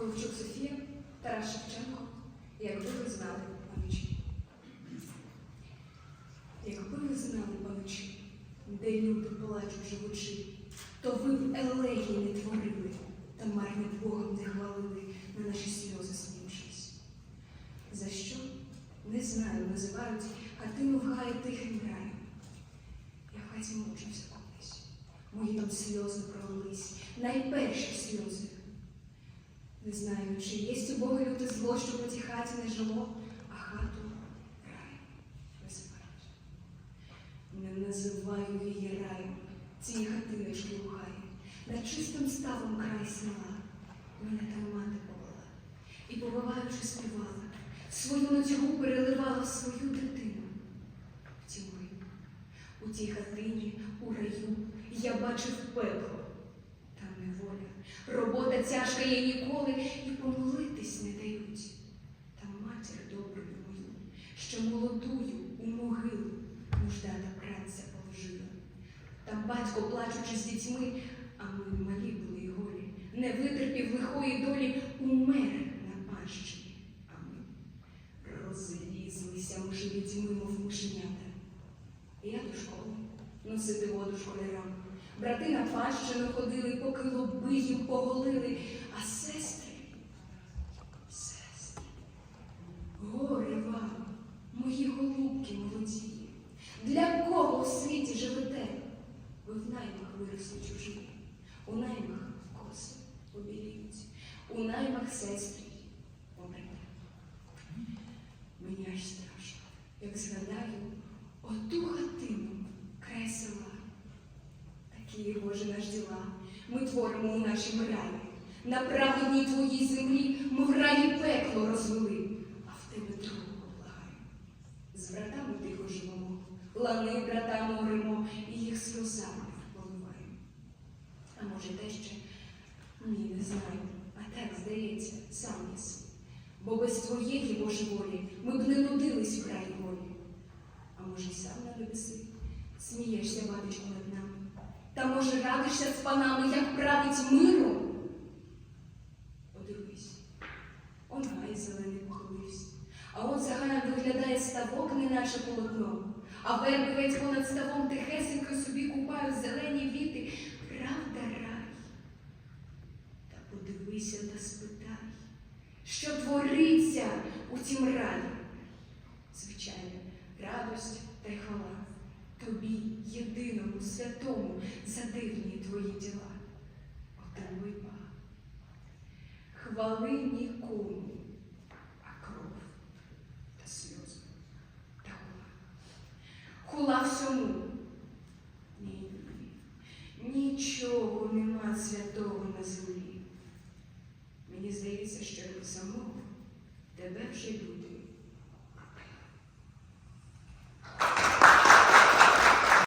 Головчук Софія, Тарас Шевченко, якби ви знали паничі. Якби ви знали паничі, де люди плачуть живучи, то ви б елегії не творили, та марним Богом не хвалили на наші сльози сміючись. За що? Не знаю, називають хатину в гаї тихим раєм. Я в хаті мучився колись. Мої там сльози пролились, найперші сльози. Не знаю, чи є у Бога люте зло, що по тій хаті не жило, а хату раєм називають. Не називаю її раєм, цієї хатиночки у гаї. Над чистим ставом край села. Мене там мати повела. І, побиваючи, співала, свою ночогу переливала в свою дитину. В цій у тій хатині, у раю я бачив пекло. Неволя, робота тяжка є ніколи, і помолитись не дають. Там матір доброю мою, що молодую у могилу нужда та праця положила. Там батько, плачучи з дітьми, а ми малі були й голі, не витерпів лихої долі, умер на пащині, а ми розлізлися мужі дітьми, мов мишенята. Я до школи носити воду школярам. Брати на пащину ходили, поки лоби їм поголили, а сестри, сестри, горе вам, мої голубки молоді. Для кого в світі живете? Ви в наймах виросли чужі, у наймах коси побіліють, у наймах сестрі помрете. Мені аж страшно, як згадаю оту хатину край села. Такі, Боже, наш діла ми творимо у нашім раї. На праведній твоїй землі ми в раї пекло розвели, а в тебе другого благаю. З братами тихо живемо, лани братам оремо і їх сльозами поливаємо. А може, те ще ні, не знаю, а так здається, сам єси. Бо без твоєї Боже волі ми б не нудились в краї волі. А може, й сам на небеси смієшся, батечко, над нами. Та може радишся з панами, як править миром? Подивись, он гай зелений похилився, а он за виглядає ставок, неначе полотно, а верби понад ставом тихесенько собі купають зелені віти. Правда, рай? Та подивися та спитай, що твориться у тім раї. Звичайно, радость та й хвала тобі, єдиному, святому, за дивні твої діла. Отримуй ба. Хвали нікому, а кров та сльози та хула. Хула всьому. Ні, ні, нічого нема святого на землі. Мені здається, що його самого тебе вже люди